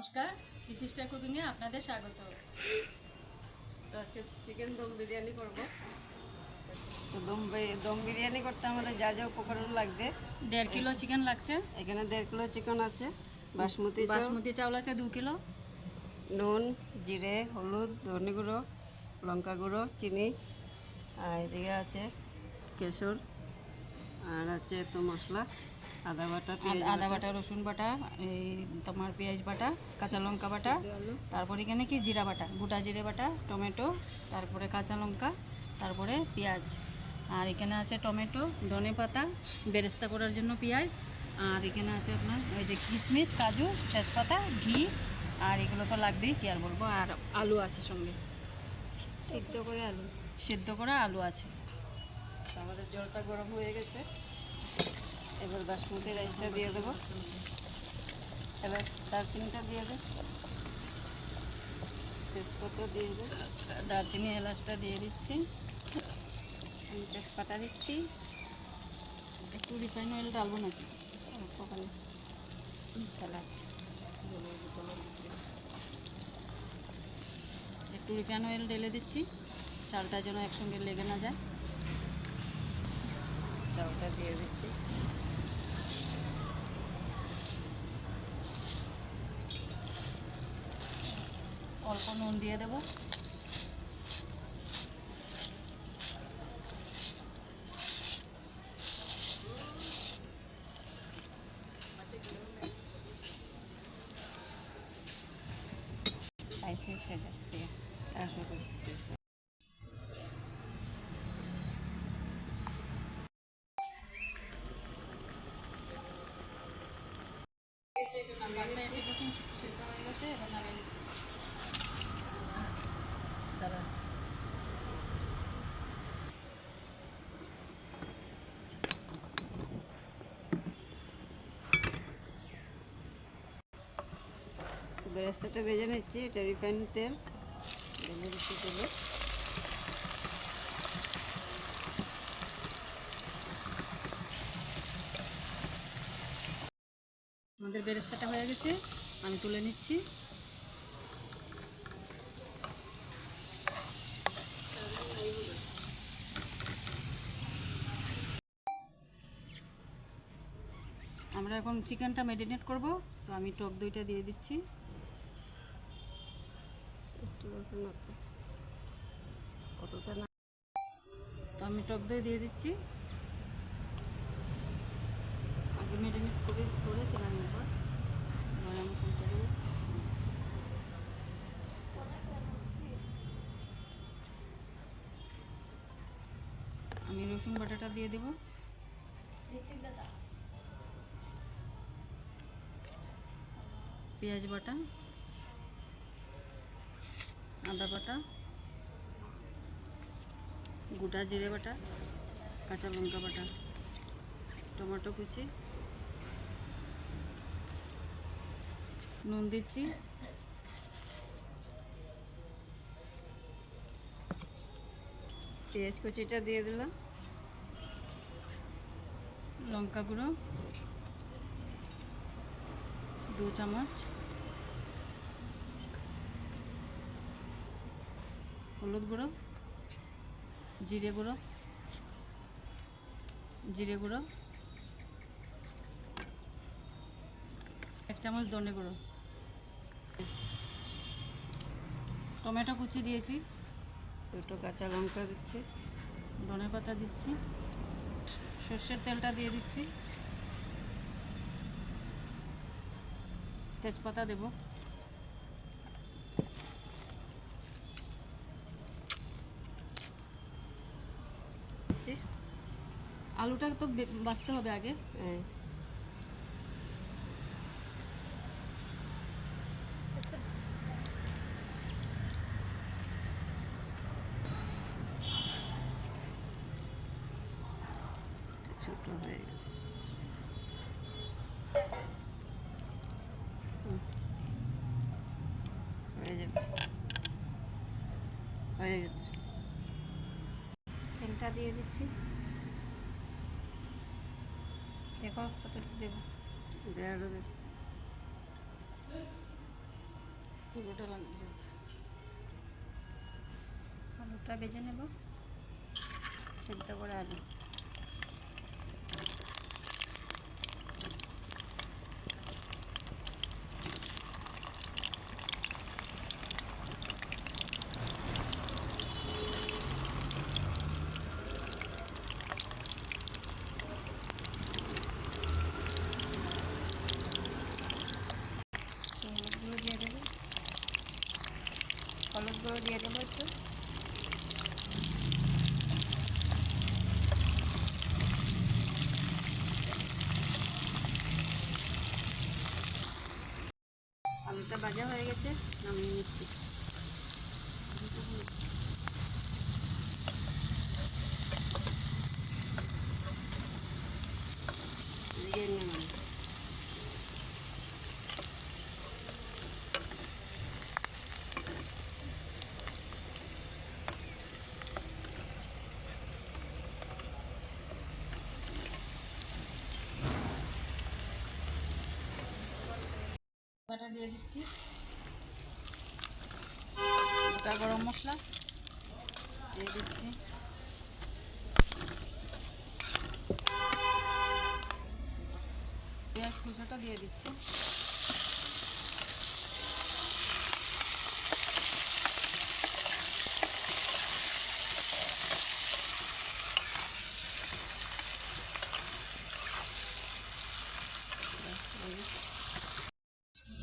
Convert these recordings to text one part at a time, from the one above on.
নমস্কার সিস্টার কুকিংয়ে আপনাদের স্বাগত। তো আজকে চিকেন দম বিরিয়ানি করব। তো দম দম বিরিয়ানি করতে আমাদের যা যা উপকরণ লাগবে। দেড় কিলো চিকেন লাগছে। এখানে দেড় কিলো চিকেন আছে বাসমতি চাল। বাসমতি চাউল আছে দু কিলো। নুন জিরে হলুদ ধনে গুঁড়ো লঙ্কা গুঁড়ো চিনি আর এদিকে আছে কেশর আর আছে তো মশলা। আদা বাটা আদা বাটা। রসুন বাটা এই তোমার পেঁয়াজ বাটা কাঁচা লঙ্কা বাটা তারপরে এখানে কি জিরা বাটা গোটা জিরে বাটা টমেটো তারপরে কাঁচা লঙ্কা তারপরে পেঁয়াজ। আর এখানে আছে টমেটো ধনে পাতা বেরেস্তা করার জন্য পেঁয়াজ। আর এখানে আছে আপনার ওই যে কিশমিশ কাজু তেজপাতা ঘি আর এগুলো তো লাগবেই কি আর বলব? আর আলু আছে সঙ্গে। সিদ্ধ করে আলু। সিদ্ধ করা আলু আছে। আমাদের জলটা গরম হয়ে গেছে। এবার বাসমতি রাইসটা দিয়ে দেবো। এবার দারচিনিটা দিয়ে দেব তেজপাতা দিয়ে দেব দারচিনি এলাচটা দিয়ে দিচ্ছি। আমি তেজপাতা দিচ্ছি। একটু রিফাইন অয়েল ডালবো নাকি? খালি এলাচ। একটু রিফাইন অয়েল ঢেলে দিচ্ছি। চালটা যেন একসঙ্গে লেগে না যায়। চালটা দিয়ে দিচ্ছি। অল্প নুন দিয়ে দেবো. আসলে নাম্বারটা এইটি পার্সেন্ট সিদ্ধ হয়ে গেছে এবার নামিয়ে দিচ্ছি দাঁড়া বেরেস্তাটা ভেজে নিচ্ছি, এটা রিফাইন তেল। ঢেলে দিচ্ছি তেলে আমাদের বেরেস্তাটা হয়ে গেছে, আমি তুলে নিচ্ছি। আমরা এখন চিকেনটা ম্যারিনেট করব, তো আমি টক দইটা দিয়ে দিচ্ছি। আছে না। তো আমি টক দই দিয়ে দিচ্ছি। আগে ম্যারিনেট করে, করেছিলাম এবার। আমি আমি রসুন বাটাটা দিয়ে দেবো। পেঁয়াজ বাটা। আদা বাটা গোটা জিরে বাটা, কাঁচা লঙ্কা বাটা, টমেটো কুচি, নুন দিচ্ছি, পেঁয়াজ কুচিটা দিয়ে দিলাম, লঙ্কা গুঁড়ো, দু চামচ হলুদ গুঁড়ো জিরে গুঁড়ো জিরে গুঁড়ো এক চামচ ধনে গুঁড়ো। টমেটো কুচি দিয়েছি। দুটো কাঁচা লঙ্কা দিচ্ছি। ধনে পাতা দিচ্ছি। সর্ষের তেলটা দিয়ে দিচ্ছি। তেজপাতা দেব দিচ্ছি আলুটা তো বাঁচতে হবে আগে। হ্যাঁ। ছোট হয়ে। হয়ে যাবে। হয়ে গেছে। তেলটা দিয়ে দিচ্ছি। কতটুকু দেবো। দেড় পুরোটা লাগবে। আলুটা বেজে নেব। সেদ্ধ করে আলু। গুঁড়ো দিয়ে আলুটা ভাজা হয়ে গেছে নামিয়ে নিচ্ছি এদিকে নিয়ে নাও। বাটা দিয়ে দিচ্ছি। গোটা গরম মশলা দিয়ে দিচ্ছি। পেঁয়াজ কুচোটা দিয়ে দিচ্ছি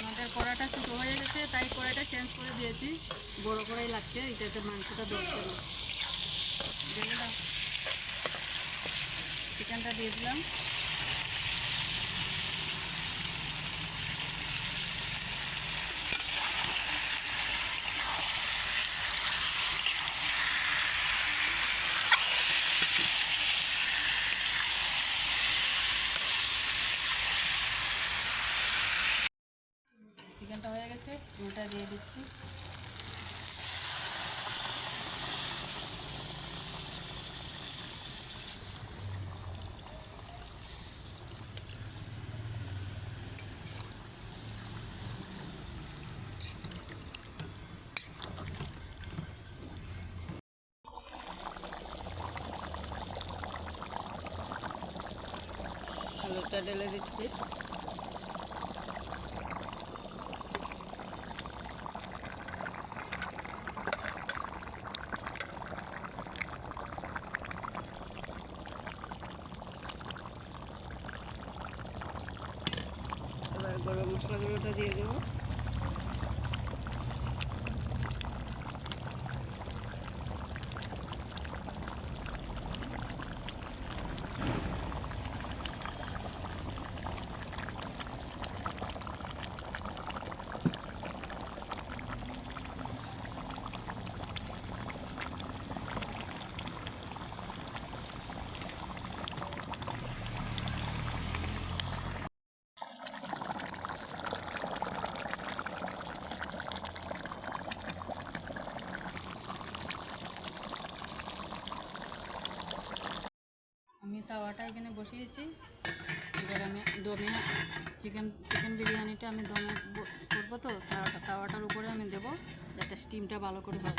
আমাদের কড়াটা ছোটো হয়ে গেছে তাই কড়াইটা চেঞ্জ করে দিয়েছি বড় কড়াই লাগছে, এটাতে মাংসটা ধরছে না চিকেনটা দিয়ে দিলাম। চিকেনটা হয়ে গেছে ওটা দিয়ে দিচ্ছি। আলুটা ঢেলে দিচ্ছি এবার গরম মশলা গুঁড়োটা দিয়ে দেবো আমি তাওয়াটা বসিয়েছি এবার আমি দমে চিকেন চিকেন বিরিয়ানিটা আমি দমে করব তো, তাওয়াটা, তাওয়াটার উপরে আমি দেবো, যাতে স্টিমটা ভালো করে হয়।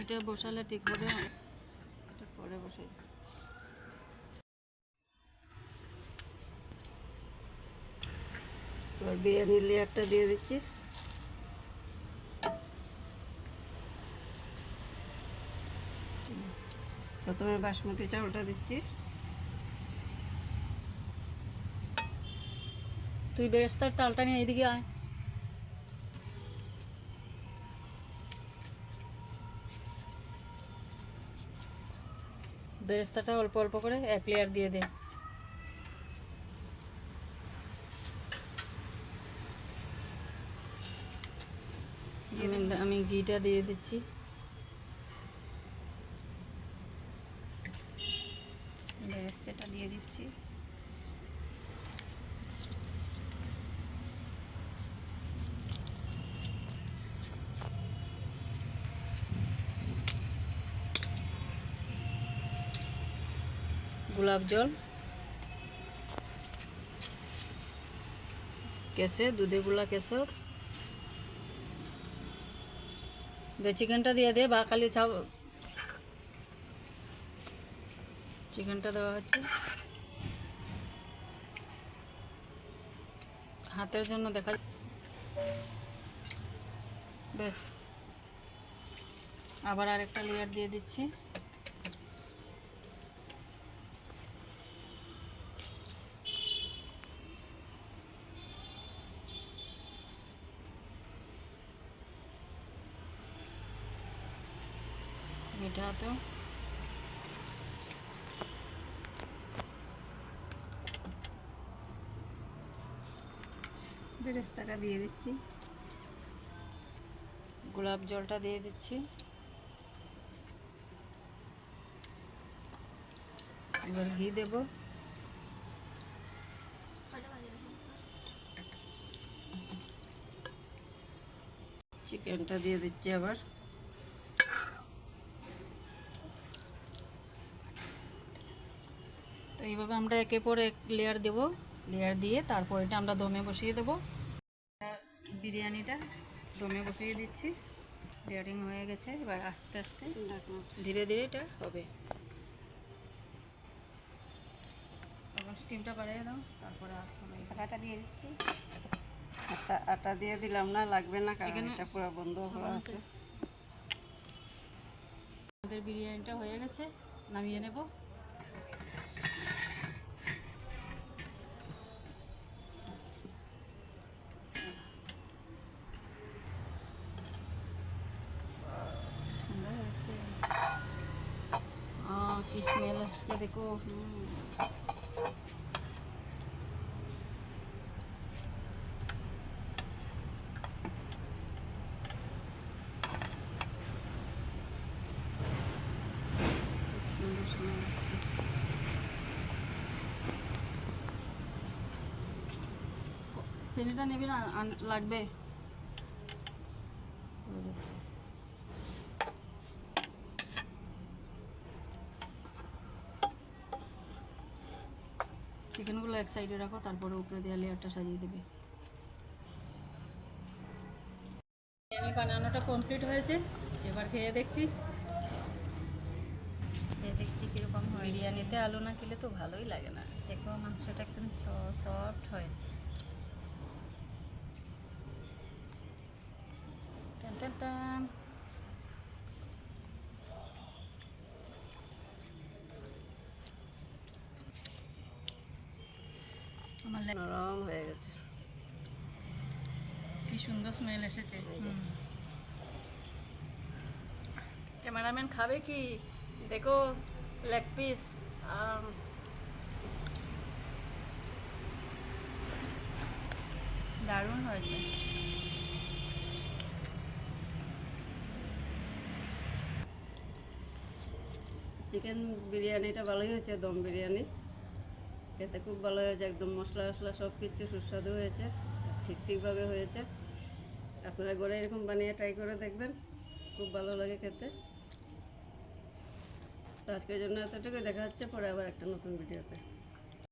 এটা বসালে ঠিক হবে। এটা পরে বসে এবার বিরিয়ানির লেয়ারটা দিয়ে দিচ্ছি। প্রথমে বাসমতি চাউলটা দিচ্ছি। তুই বেরেস্তার তালটা নিয়ে এইদিকে আয়। বেরেস্তাটা অল্প অল্প করে এক লেয়ার দিয়ে দে। আমি আমি ঘিটা দিয়ে দিচ্ছি। বেরেস্তাটা দিয়ে দিচ্ছি। গোলাপ জল কেসে দুধে গুলা কেশর দে, চিকেনটা দিয়ে দে, বা খালি ছাও চিকেনটা দেওয়া হচ্ছে। হাতের জন্য দেখা বেশ আবার আরেকটা লেয়ার দিয়ে দিচ্ছি। মিঠা হাতেও। বেরেস্তাটা দিয়ে দিচ্ছি। গোলাপ জলটা দিয়ে দিচ্ছি। এবার ঘি দেব। চিকেনটা দিয়ে দিচ্ছি আবার। তো এইভাবে আমরা একে পর এক লেয়ার দেব। লেয়ার দিয়ে তারপর এটা আমরা দমে বসিয়ে দেব। বিরিয়ানিটা দমে বসিয়ে দিচ্ছি। লেয়ারিং হয়ে গেছে এবার আস্তে আস্তে ধীরে ধীরে এটা হবে। স্টিমটা বাড়িয়ে দাও তারপরে আর আটাটা দিয়ে দিচ্ছি। আটা আটা দিয়ে দিলাম না লাগবে না কারণ এটা পুরো বন্ধ করা আছে। আমাদের বিরিয়ানিটা হয়ে গেছে নামিয়ে নেব সুন্দর হয়েছে আহ, কি স্মেল আসছে চিনিটা নেবি না লাগবে করে দিচ্ছি। চিকেনগুলো এক সাইডে রাখো তারপরে উপরে দেওয়া লেয়ারটা সাজিয়ে দেবে। বিরিয়ানি বানানোটা কমপ্লিট হয়েছে এবার খেয়ে দেখছি। খেয়ে দেখছি কীরকম হয় বিরিয়ানিতে আলু না খেলে তো ভালোই লাগে না। দেখো মাংসটা একদম সফট হয়েছে। টান টান টান। নরম হয়ে গেছে। কি সুন্দর স্মেল এসেছে। ক্যামেরাম্যান খাবে কি? দেখো লেগ পিস দারুণ হয়েছে। চিকেন বিরিয়ানিটা ভালোই হয়েছে দম বিরিয়ানি। খেতে খুব ভালো হয়েছে, একদম মশলা মশলা সব কিছু সুস্বাদু হয়েছে, ঠিক ঠিকভাবে হয়েছে। আপনারা ঘরে এরকম বানিয়ে ট্রাই করে দেখবেন, খুব ভালো লাগে খেতে। তো আজকের জন্য এতটুকু দেখা হচ্ছে পরে আবার একটা নতুন ভিডিওতে।